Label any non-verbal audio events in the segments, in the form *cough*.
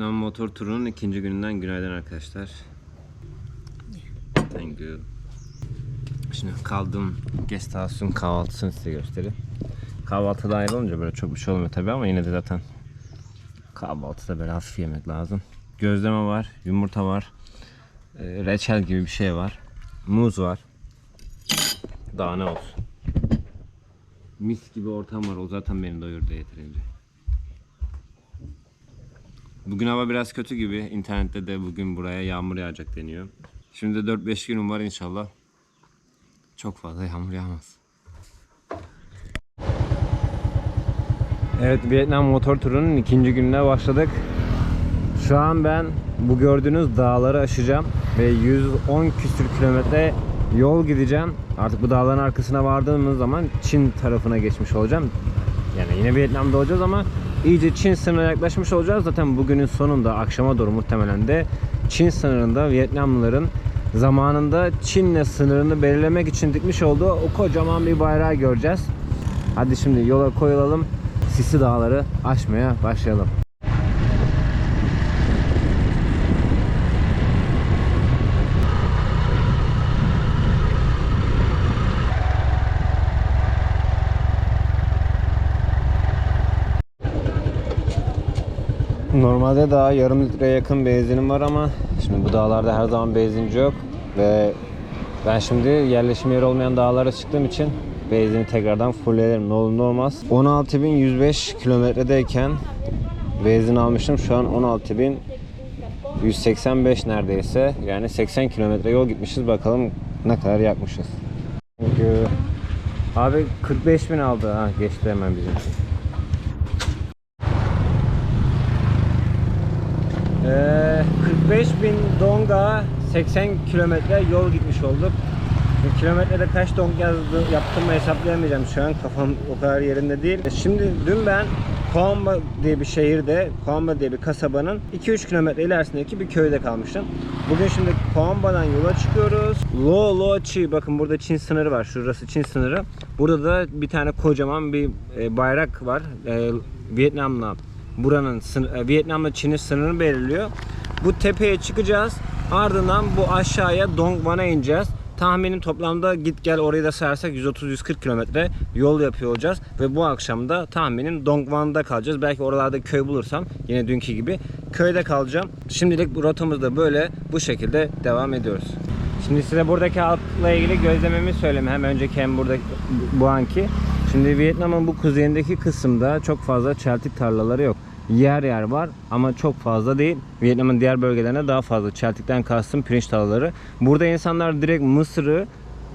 Vietnam motor turunun ikinci gününden günaydın arkadaşlar. Thank you. Şimdi kaldığım guest house'un kahvaltısını size göstereyim. Kahvaltı dahil böyle çok bir şey olmuyor tabii ama yine de zaten kahvaltıda böyle hafif yemek lazım. Gözleme var, yumurta var, e, reçel gibi bir şey var, muz var. Daha ne olsun. Mis gibi ortam var. O zaten beni doyurdu yeterince. Bugün hava biraz kötü gibi. İnternette de bugün buraya yağmur yağacak deniyor. Şimdi de 4-5 günüm var inşallah. Çok fazla yağmur yağmaz. Evet Vietnam motor turunun ikinci gününe başladık. Şu an ben bu gördüğünüz dağları aşacağım ve 110 küsür kilometre yol gideceğim. Artık bu dağların arkasına vardığımız zaman Çin tarafına geçmiş olacağım. Yani yine Vietnam'da olacağız ama iyice Çin sınırına yaklaşmış olacağız. Zaten bugünün sonunda akşama doğru muhtemelen de Çin sınırında Vietnamlıların zamanında Çin'le sınırını belirlemek için dikmiş olduğu o kocaman bir bayrağı göreceğiz. Hadi şimdi yola koyulalım. Sisi dağları aşmaya başlayalım. Normalde daha yarım litreye yakın benzinim var ama şimdi bu dağlarda her zaman benzinci yok ve ben şimdi yerleşim yeri olmayan dağlara çıktığım için benzini tekrardan fulllerim ne olur ne olmaz. 16.105 kilometredeyken benzin almıştım şu an 16.185 neredeyse yani 80 kilometre yol gitmişiz bakalım ne kadar yakmışız. Çünkü abi 45 bin aldı ha geçti hemen bizim. 45 bin donga 80 kilometre yol gitmiş olduk. Kilometrede kaç dong yazdı, yaptığımı hesaplayamayacağım şu an kafam o kadar yerinde değil. Şimdi dün ben Koamba diye bir şehirde, Koamba diye bir kasabanın 2-3 kilometre ilerisindeki bir köyde kalmıştım. Bugün şimdi Koamba'dan yola çıkıyoruz. Lo Lo Chi, bakın burada Çin sınırı var. Şurası Çin sınırı. Burada da bir tane kocaman bir e, bayrak var. E, Vietnam'la buranın sınır, e, Vietnam'la Çin'in sınırını belirliyor. Bu tepeye çıkacağız. Ardından bu aşağıya Dong Van'a ineceğiz. Tahminim toplamda git gel orayı da sayarsak 130-140 kilometre yol yapıyor olacağız. Ve bu akşam da tahminim Dongwan'da kalacağız. Belki oralarda köy bulursam yine dünkü gibi köyde kalacağım. Şimdilik bu rotamız da böyle bu şekilde devam ediyoruz. Şimdi size buradaki halkla ilgili gözlememi söyleyeyim. Hem önceki hem buradaki bu anki. Şimdi Vietnam'ın bu kuzeyindeki kısımda çok fazla çeltik tarlaları yok. Yer yer var ama çok fazla değil. Vietnam'ın diğer bölgelerine daha fazla. Çeltikten kastım pirinç tarlaları. Burada insanlar direkt mısırı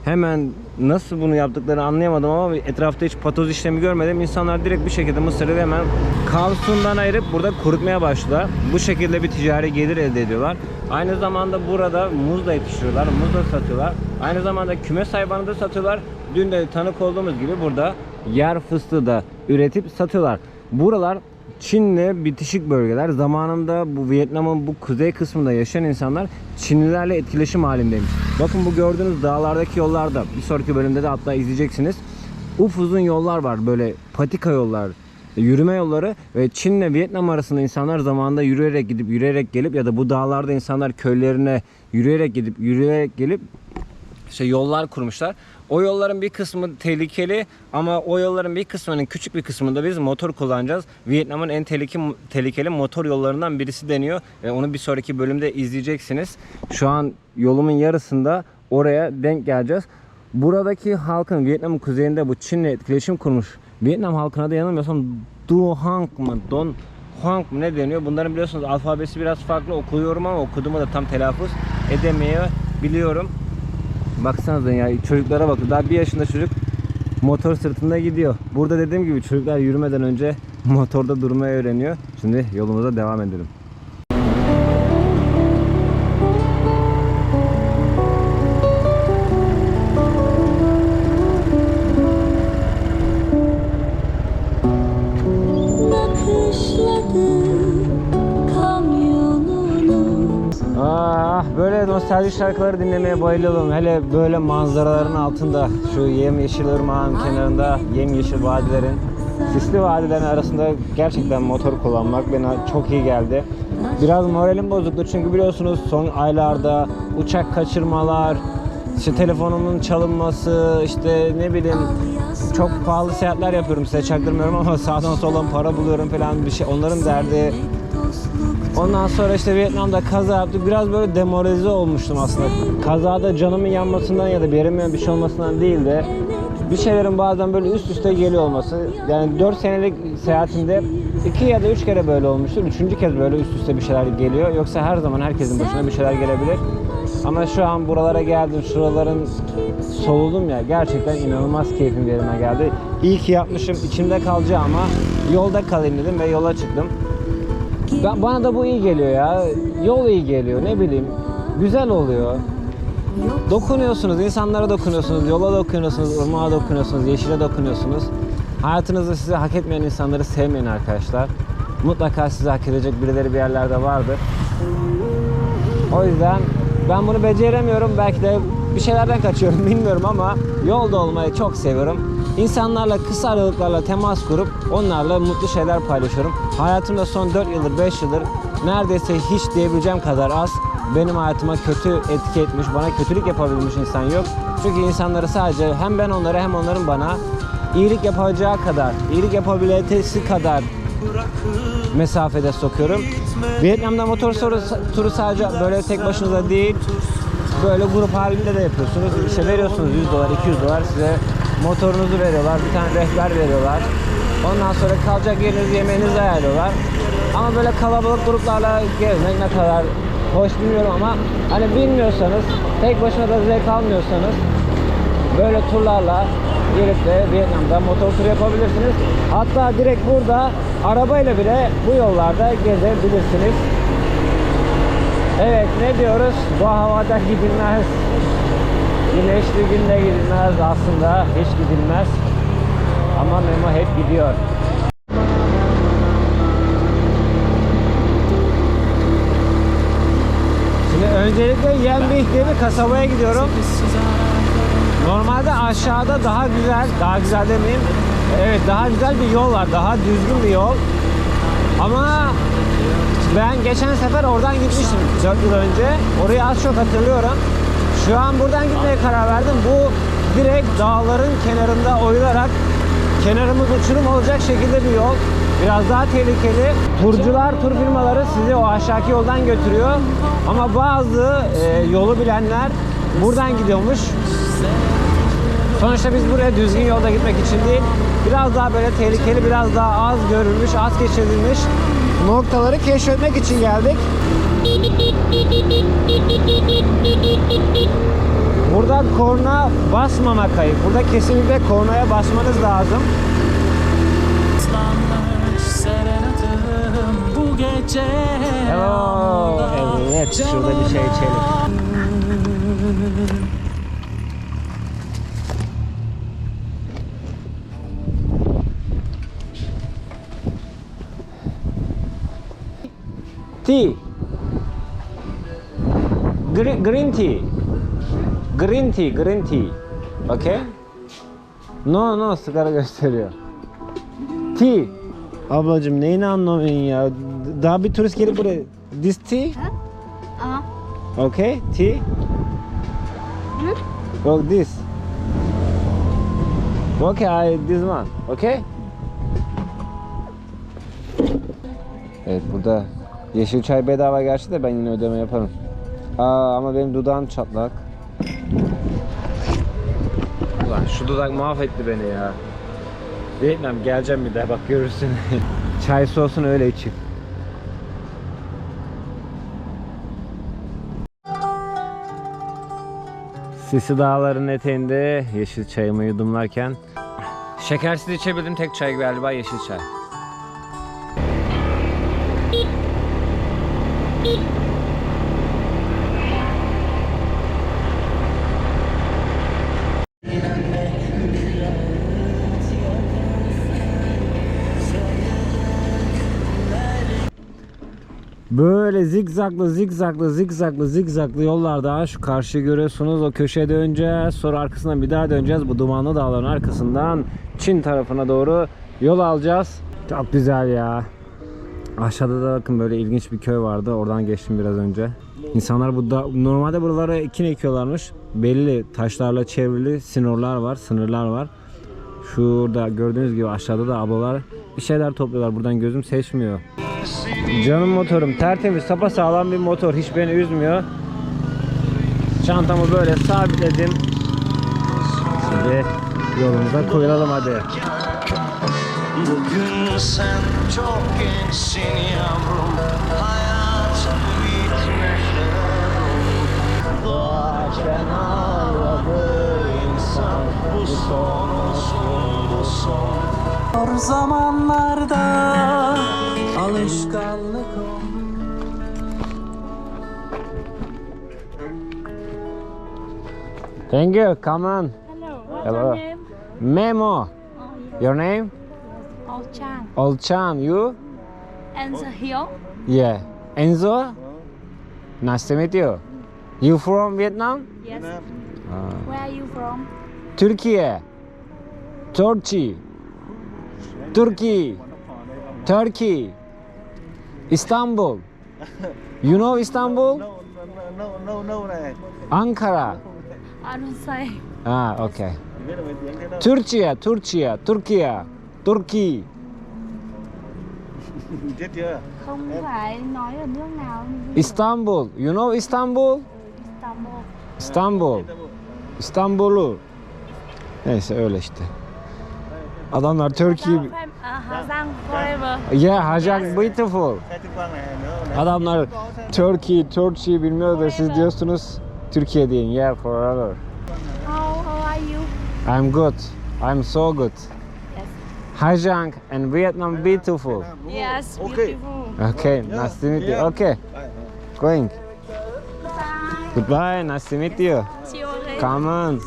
hemen nasıl bunu yaptıklarını anlayamadım ama etrafta hiç patoz işlemi görmedim. İnsanlar direkt bir şekilde mısırı hemen kavsundan ayırıp burada kurutmaya başladılar. Bu şekilde bir ticari gelir elde ediyorlar. Aynı zamanda burada muz da yetiştiriyorlar, muz da satıyorlar. Aynı zamanda kümes hayvanı da satıyorlar. Dün de tanık olduğumuz gibi burada yer fıstığı da üretip satıyorlar. Buralar Çin'le bitişik bölgeler. Zamanında bu Vietnam'ın bu kuzey kısmında yaşayan insanlar Çinlilerle etkileşim halindeymiş. Bakın bu gördüğünüz dağlardaki yollarda bir sonraki bölümde de hatta izleyeceksiniz. Ufuzun yollar var böyle patika yollar yürüme yolları ve Çin'le Vietnam arasında insanlar zamanında yürüyerek gidip yürüyerek gelip ya da bu dağlarda insanlar köylerine yürüyerek gidip yürüyerek gelip işte yollar kurmuşlar. O yolların bir kısmı tehlikeli ama o yolların bir kısmının küçük bir kısmında biz motor kullanacağız. Vietnam'ın en tehlikeli, tehlikeli motor yollarından birisi deniyor. Ve onu bir sonraki bölümde izleyeceksiniz. Şu an yolumun yarısında oraya denk geleceğiz. Buradaki halkın Vietnam'ın kuzeyinde bu Çin'le etkileşim kurmuş. Vietnam halkına da yanılmıyorsam Du Hang mı Don Hang mı ne deniyor? Bunların biliyorsunuz alfabesi biraz farklı okuyorum ama okuduğumu da tam telaffuz edemeyebiliyorum. Baksanıza ya çocuklara bakın. Daha bir yaşında çocuk motor sırtında gidiyor. Burada dediğim gibi çocuklar yürümeden önce *laughs* motorda durmayı öğreniyor. Şimdi yolumuza devam edelim. Nostalji şarkıları dinlemeye bayılıyorum. Hele böyle manzaraların altında şu yemyeşil ırmağın kenarında yemyeşil vadilerin sisli vadilerin arasında gerçekten motor kullanmak bana çok iyi geldi. Biraz moralim bozuktu çünkü biliyorsunuz son aylarda uçak kaçırmalar, işte telefonumun çalınması, işte ne bileyim çok pahalı seyahatler yapıyorum size çaktırmıyorum ama *laughs* sağdan soldan para buluyorum falan bir şey onların derdi. Ondan sonra işte Vietnam'da kaza yaptık. Biraz böyle demoralize olmuştum aslında. Kazada canımın yanmasından ya da bir yerimin bir şey olmasından değil de bir şeylerin bazen böyle üst üste geliyor olması. Yani 4 senelik seyahatimde 2 ya da 3 kere böyle olmuştur. Üçüncü kez böyle üst üste bir şeyler geliyor. Yoksa her zaman herkesin başına bir şeyler gelebilir. Ama şu an buralara geldim, şuraların soludum ya. Gerçekten inanılmaz keyfim yerine geldi. İyi ki yapmışım. içimde kalacak ama yolda kalayım dedim ve yola çıktım. Ben, bana da bu iyi geliyor ya. Yol iyi geliyor ne bileyim. Güzel oluyor. Dokunuyorsunuz, insanlara dokunuyorsunuz, yola dokunuyorsunuz, ırmağa dokunuyorsunuz, yeşile dokunuyorsunuz. Hayatınızda sizi hak etmeyen insanları sevmeyin arkadaşlar. Mutlaka sizi hak edecek birileri bir yerlerde vardır. O yüzden ben bunu beceremiyorum. Belki de bir şeylerden kaçıyorum *laughs* bilmiyorum ama yolda olmayı çok seviyorum. İnsanlarla kısa aralıklarla temas kurup onlarla mutlu şeyler paylaşıyorum. Hayatımda son 4 yıldır 5 yıldır neredeyse hiç diyebileceğim kadar az benim hayatıma kötü etki etmiş, bana kötülük yapabilmiş insan yok. Çünkü insanları sadece hem ben onlara hem onların bana iyilik yapacağı kadar, iyilik yapabilmesi kadar mesafede sokuyorum. Vietnam'da motor turu sadece böyle tek başınıza değil, böyle grup halinde de yapıyorsunuz. İşte veriyorsunuz 100 dolar, 200 dolar size motorunuzu veriyorlar, bir tane rehber veriyorlar. Ondan sonra kalacak yerinizi, yemeğinizi ayarlıyorlar. Ama böyle kalabalık gruplarla gezmek ne kadar hoş bilmiyorum ama hani bilmiyorsanız, tek başına da zevk almıyorsanız böyle turlarla gelip de Vietnam'da motor turu yapabilirsiniz. Hatta direkt burada arabayla bile bu yollarda gezebilirsiniz. Evet ne diyoruz? Bu havada gidilmez. Güneşli günde gidilmez aslında hiç gidilmez. Ama Memo hep gidiyor. Şimdi öncelikle Yenbih diye bir kasabaya gidiyorum. Normalde aşağıda daha güzel, daha güzel demeyeyim. Evet daha güzel bir yol var, daha düzgün bir yol. Ama ben geçen sefer oradan gitmiştim 4 yıl önce. Orayı az çok hatırlıyorum. Şu an buradan gitmeye karar verdim. Bu direkt dağların kenarında oyularak kenarımız uçurum olacak şekilde bir yol. Biraz daha tehlikeli. Turcular, tur firmaları sizi o aşağıki yoldan götürüyor. Ama bazı e, yolu bilenler buradan gidiyormuş. Sonuçta biz buraya düzgün yolda gitmek için değil, biraz daha böyle tehlikeli, biraz daha az görülmüş, az geçirilmiş noktaları keşfetmek için geldik. Burada korna basmamak ayıp. Burada kesinlikle kornaya basmanız lazım. Hello. Evet, şurada bir şey içelim. Tea. Green, green tea. Green tea, green tea. Okay? No, no, sigara *laughs* gösteriyor. Tea. Ablacım neyini anlamıyorsun ya? Daha bir turist gelip buraya... This tea? Uh, Okay, tea? Oh, this. Okay, I, this one. Okay? Evet burada yeşil çay bedava gerçi de ben yine ödeme yaparım. Aa, ama benim dudağım çatlak. Ulan şu dudak mahvetti beni ya. Vietnam geleceğim bir daha bak görürsün. *laughs* çay soğusun öyle için. Sisi dağların eteğinde yeşil çayımı yudumlarken Şekersiz içebildiğim tek çay galiba yeşil çay. Böyle zigzaglı zigzaglı zigzaglı zigzaglı yollarda şu karşı görüyorsunuz o köşeye döneceğiz sonra arkasından bir daha döneceğiz bu dumanlı dağların arkasından Çin tarafına doğru yol alacağız çok güzel ya Aşağıda da bakın böyle ilginç bir köy vardı. Oradan geçtim biraz önce. İnsanlar bu da, normalde buralara ekin ekiyorlarmış. Belli taşlarla çevrili sınırlar var, sınırlar var. Şurada gördüğünüz gibi aşağıda da ablalar bir şeyler topluyorlar. Buradan gözüm seçmiyor. Canım motorum tertemiz, sağlam bir motor. Hiç beni üzmüyor. Çantamı böyle sabitledim. Şimdi yolumuza koyulalım hadi. Bugün sen çok gençsin yavrum Hayat bitmeşler Doğarken ağladı insan Bu son olsun bu son Zor zamanlarda alışkanlık Thank you. Come on. Hello, what's Hello. your name? Memo. Oh, yes. Your name? Oh, Chan. Olchan. You? The Hill? Yeah. Enzo? Nice to meet you. You from Vietnam? Yes. Ah. Where are you from? Türkiye. Turkey. Turkey. Turkey. Istanbul. You know Istanbul? No, no, no, no này Ankara. I don't say. Ah, okay. Türkiye, Türkiye, Türkiye. Turkey. Chết chưa? Không phải nói ở nước nào. Istanbul. You know Istanbul? Istanbul. İstanbul. İstanbul'u. Neyse öyle işte. Adamlar Turkey. Hà Giang, forever. Yeah, Hajang beautiful. Này nữa. Adamlar Turkey, Turkey bilmiyor da siz diyorsunuz Türkiye deyin. Yeah, forever. How, how are you? I'm good. I'm so good. Yes. Hajang and Vietnam beautiful. Yes, Okay. beautiful. Okay, nice to meet you. Okay, going. Bye. Goodbye, nice to meet you. See you. Come on.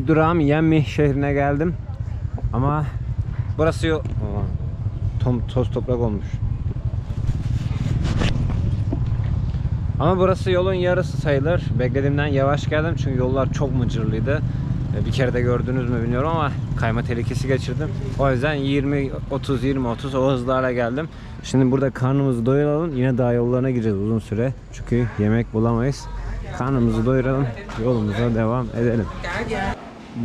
İlk durağım Yenmi şehrine geldim. Ama burası yok. Tom, toz toprak olmuş. Ama burası yolun yarısı sayılır. Beklediğimden yavaş geldim çünkü yollar çok mıcırlıydı. E, Bir kere de gördünüz mü bilmiyorum ama kayma tehlikesi geçirdim. O yüzden 20 30 20 30 o hızlarla geldim. Şimdi burada karnımızı doyuralım. Yine daha yollarına gireceğiz uzun süre. Çünkü yemek bulamayız. Karnımızı doyuralım. Yolumuza devam edelim.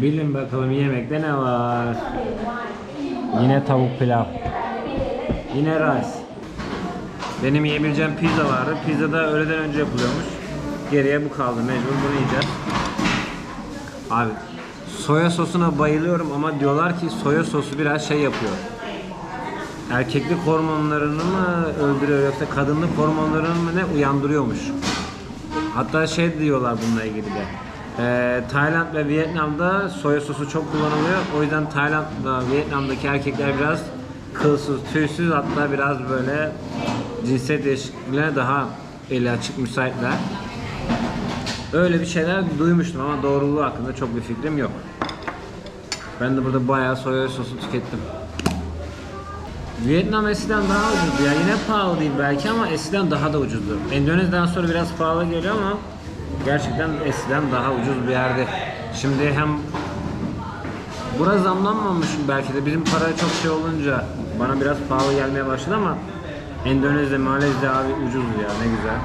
Bilin bakalım yemekte ne var? Yine tavuk pilav. Yine rice. Benim yiyebileceğim pizza vardı. Pizza da öğleden önce yapılıyormuş. Geriye bu kaldı. Mecbur bunu yiyeceğiz. Abi soya sosuna bayılıyorum ama diyorlar ki soya sosu biraz şey yapıyor. Erkeklik hormonlarını mı öldürüyor yoksa kadınlık hormonlarını mı ne uyandırıyormuş. Hatta şey diyorlar bununla ilgili de. Ee, Tayland ve Vietnam'da soya sosu çok kullanılıyor. O yüzden Tayland'da Vietnam'daki erkekler biraz kılsız, tüysüz hatta biraz böyle cinsiyet değişikliğine daha eli açık müsaitler. Öyle bir şeyler duymuştum ama doğruluğu hakkında çok bir fikrim yok. Ben de burada bayağı soya sosu tükettim. Vietnam eskiden daha ucuzdu ya. Yine pahalı değil belki ama eskiden daha da ucuzdu. Endonezya'dan sonra biraz pahalı geliyor ama gerçekten eskiden daha ucuz bir yerde. Şimdi hem Burası zamlanmamış belki de bizim para çok şey olunca bana biraz pahalı gelmeye başladı ama Endonezya, Malezya abi ucuz ya ne güzel.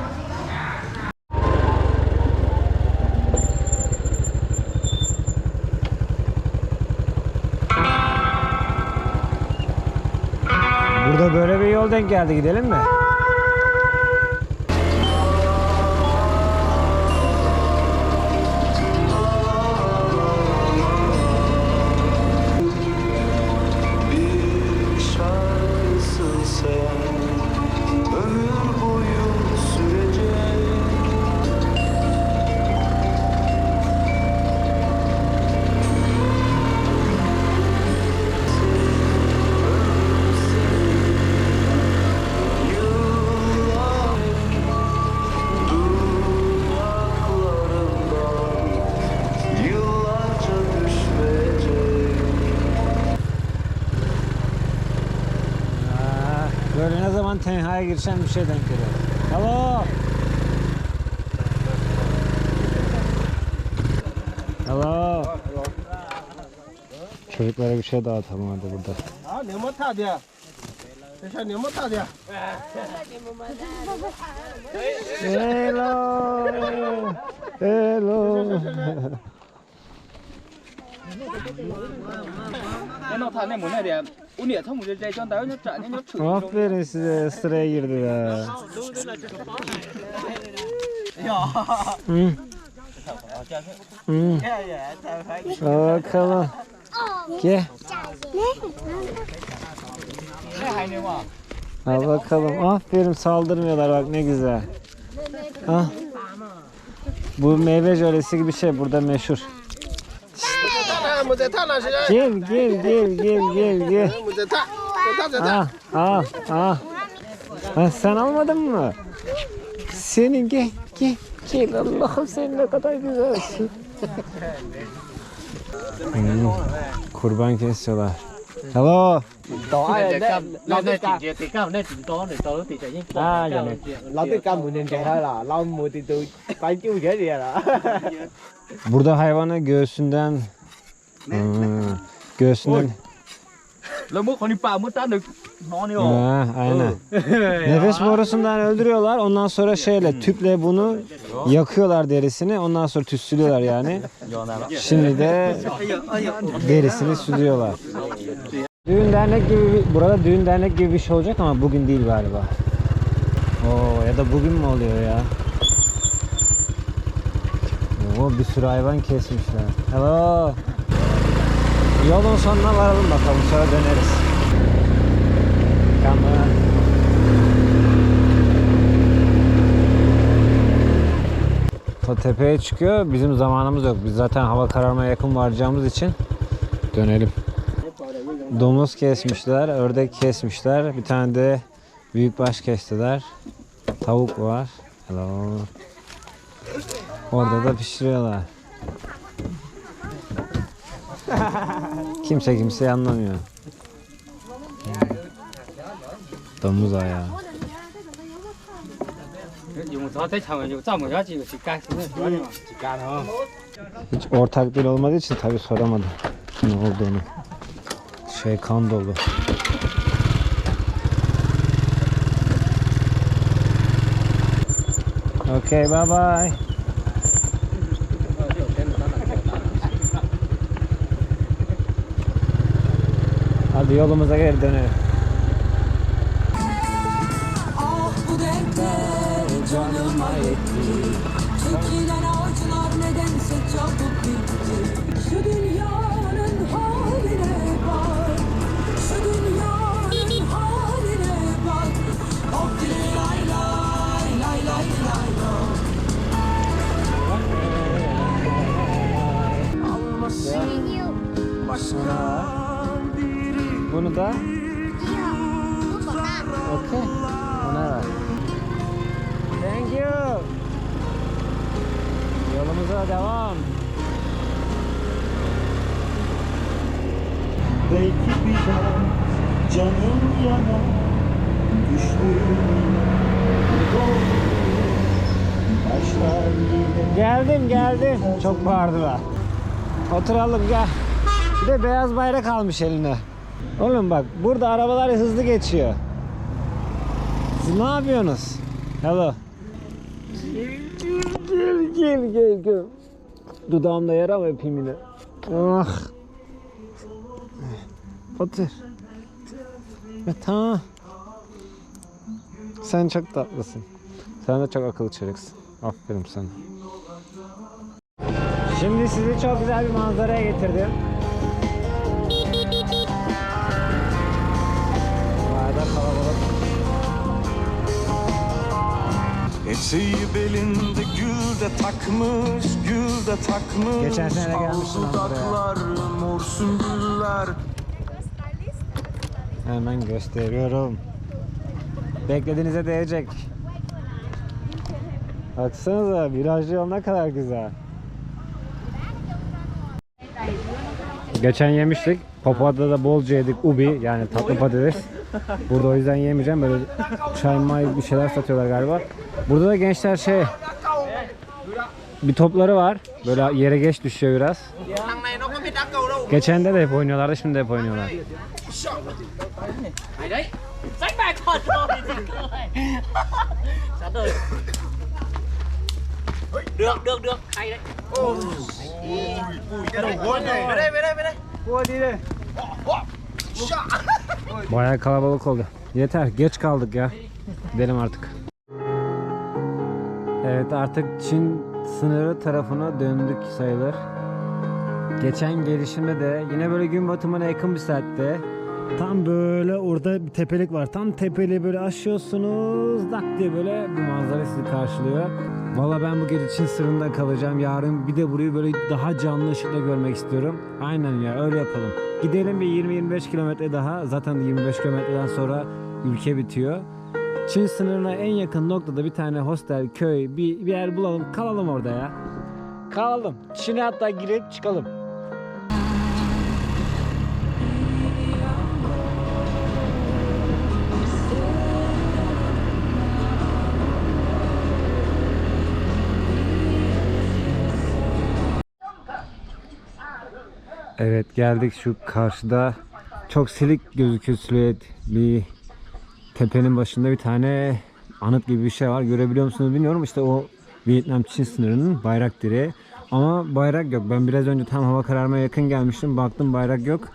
Burada böyle bir yol denk geldi gidelim mi? Zaman tenhaya girişen bir şey denk geliyor. Hello. Hello. Çocuklara bir şey dağıtalım hadi burada. Mất thật à? Thế sao nếu mất thật à? Hello. Hello. Aferin size sıraya girdiler. Hı. Al bakalım. Gel. Al bakalım. Aferin saldırmıyorlar bak ne güzel. Ah. Bu meyve jölesi gibi şey burada meşhur. Một giải thác nào chị ơi? Gel gel gel gel gel gel. Một giải thác. Giải thác, giải thác. Al al al. Ha, sen almadın mı? Senin gel gel gel Allah'ım sen ne kadar güzelsin. Hmm, kurban kesiyorlar. Hello. để cam lo để chỉ thì cam chỉ có để tao thì chạy nhanh À, dạ này. Tự cầm một nhân trẻ hay là lão một từ từ bánh chịu cái gì là Burada hayvanı göğsünden Hmm, göğsünden lo muốn con đi pa muốn tát được nó đi ha, aynen. *laughs* Nefes borusundan öldürüyorlar. Ondan sonra şeyle tüple bunu yakıyorlar derisini. Ondan sonra tütsülüyorlar yani. Şimdi de derisini sürüyorlar. Düğün dernek gibi burada düğün dernek gibi bir şey olacak ama bugün değil galiba. Oo ya da bugün mü oluyor ya? Oo bir sürü hayvan kesmişler. Hello. Yolun sonuna varalım bakalım sonra döneriz. On. Ta tepeye çıkıyor. Bizim zamanımız yok. Biz zaten hava kararmaya yakın varacağımız için dönelim. Domuz kesmişler, ördek kesmişler. Bir tane de büyükbaş kestiler. Tavuk var. Hello. Orada da pişiriyorlar. Kimse kimseyi anlamıyor. Domuz ayağı. Hiç ortak dil olmadığı için tabii soramadım ne olduğunu. Şey kan dolu. Okay, bye bye. Hadi yolumuza geri dönelim. Ah bu dertler canıma yetti Çok bağırdılar. Oturalım gel. Bir de beyaz bayrak almış eline. Oğlum bak burada arabalar hızlı geçiyor. Siz ne yapıyorsunuz? Hello. Gel gel gel gel. Dudağımda yara var öpeyim yine. Ah. Otur. Tamam. Sen çok tatlısın. Sen de çok akıllı çocuksun. Aferin sana. Şimdi sizi çok güzel bir manzaraya getirdim. Bayağı kalabalık. Eteği belinde gül de takmış, gül de takmış Geçen sene buraya. dudaklar, mor sümbüller Hemen gösteriyorum. Beklediğinize değecek. Baksanıza virajlı yol ne kadar güzel. Geçen yemiştik. Papua'da da bolca yedik ubi yani tatlı patates. Burada o yüzden yemeyeceğim. Böyle çay may bir şeyler satıyorlar galiba. Burada da gençler şey bir topları var. Böyle yere geç düşüyor biraz. Geçen de de hep oynuyorlardı şimdi de hep oynuyorlar. Bayağı kalabalık oldu. Yeter geç kaldık ya. Gidelim artık. Evet artık Çin sınırı tarafına döndük sayılır. Geçen gelişimde de yine böyle gün batımına yakın bir saatte tam böyle orada bir tepelik var. Tam tepeli böyle aşıyorsunuz dak diye böyle bu manzara sizi karşılıyor. Valla ben bu gece Çin sınırında kalacağım. Yarın bir de burayı böyle daha canlı ışıkla görmek istiyorum. Aynen ya öyle yapalım. Gidelim bir 20-25 kilometre daha. Zaten 25 kilometreden sonra ülke bitiyor. Çin sınırına en yakın noktada bir tane hostel, köy, bir, bir yer bulalım. Kalalım orada ya. Kalalım. Çin'e hatta girip çıkalım. Evet geldik şu karşıda çok silik gözüküyor silüet bir tepenin başında bir tane anıt gibi bir şey var. Görebiliyor musunuz bilmiyorum. İşte o Vietnam Çin sınırının bayrak direği. Ama bayrak yok. Ben biraz önce tam hava kararmaya yakın gelmiştim. Baktım bayrak yok.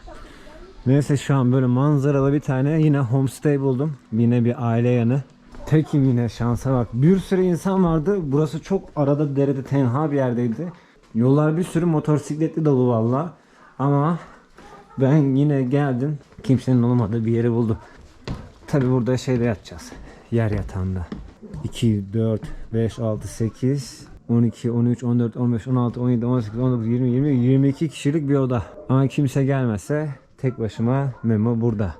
Neyse şu an böyle manzaralı bir tane yine homestay buldum. Yine bir aile yanı. Tekim yine şansa bak. Bir sürü insan vardı. Burası çok arada derede tenha bir yerdeydi. Yollar bir sürü motosikletli dolu valla. Ama ben yine geldim. Kimsenin olmadığı bir yeri buldum. Tabi burada şeyde yatacağız. Yer yatağında. 2, 4, 5, 6, 8, 12, 13, 14, 15, 16, 17, 18, 19, 20, 20, 22 kişilik bir oda. Ama kimse gelmezse tek başıma Memo burada.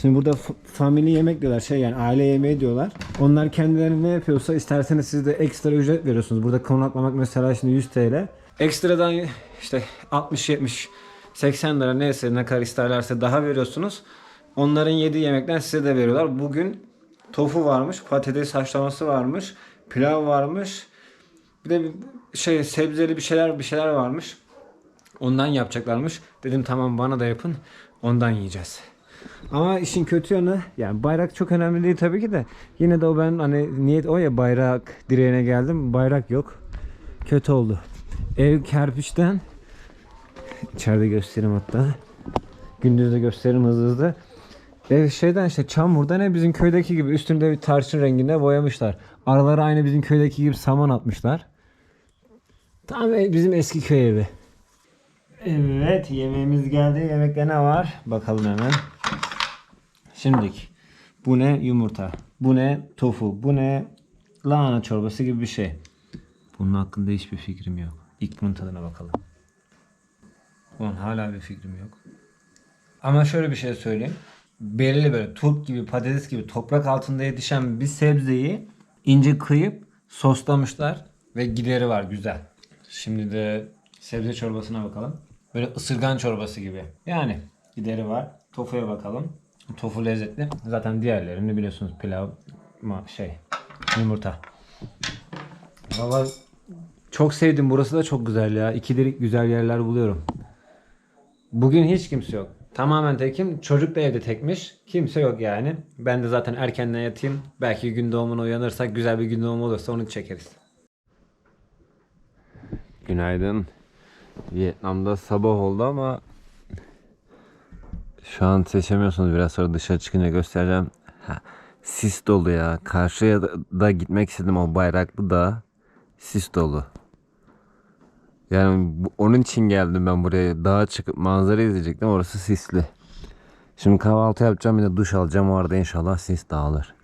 Şimdi burada family yemek diyorlar şey yani aile yemeği diyorlar. Onlar kendileri ne yapıyorsa isterseniz siz de ekstra ücret veriyorsunuz. Burada konaklamak mesela şimdi 100 TL. Ekstradan işte 60 70 80 lira neyse ne kadar isterlerse daha veriyorsunuz. Onların yediği yemekten size de veriyorlar. Bugün tofu varmış, patates haşlaması varmış, pilav varmış. Bir de şey sebzeli bir şeyler bir şeyler varmış. Ondan yapacaklarmış. Dedim tamam bana da yapın. Ondan yiyeceğiz. Ama işin kötü yanı yani bayrak çok önemli değil tabii ki de yine de o ben hani niyet o ya bayrak direğine geldim bayrak yok. Kötü oldu. Ev kerpiçten içeride göstereyim hatta. Gündüz de gösteririm hızlı hızlı. Ev şeyden işte çamurdan ne bizim köydeki gibi üstünde bir tarçın renginde boyamışlar. Aralara aynı bizim köydeki gibi saman atmışlar. Tam e- bizim eski köy evi. Evet yemeğimiz geldi. Yemekte ne var? Bakalım hemen. Şimdilik. Bu ne? Yumurta. Bu ne? Tofu. Bu ne? Lahana çorbası gibi bir şey. Bunun hakkında hiçbir fikrim yok. İlk bunun tadına bakalım. Ulan hala bir fikrim yok. Ama şöyle bir şey söyleyeyim. Belli böyle turp gibi patates gibi toprak altında yetişen bir sebzeyi ince kıyıp soslamışlar ve gideri var güzel. Şimdi de sebze çorbasına bakalım. Böyle ısırgan çorbası gibi. Yani gideri var. Tofuya bakalım. Tofu lezzetli. Zaten diğerlerini biliyorsunuz pilav şey yumurta. Valla çok sevdim. Burası da çok güzel ya. İkidir güzel yerler buluyorum. Bugün hiç kimse yok. Tamamen tekim. Çocuk da evde tekmiş. Kimse yok yani. Ben de zaten erkenden yatayım. Belki gün doğumuna uyanırsak güzel bir gün doğumu olursa onu çekeriz. Günaydın. Vietnam'da sabah oldu ama şu an seçemiyorsunuz. Biraz sonra dışarı çıkınca göstereceğim. Ha, sis dolu ya. Karşıya da gitmek istedim o bayraklı da sis dolu. Yani onun için geldim ben buraya. Dağa çıkıp manzara izleyecektim. Orası sisli. Şimdi kahvaltı yapacağım bir de duş alacağım. O arada inşallah sis dağılır.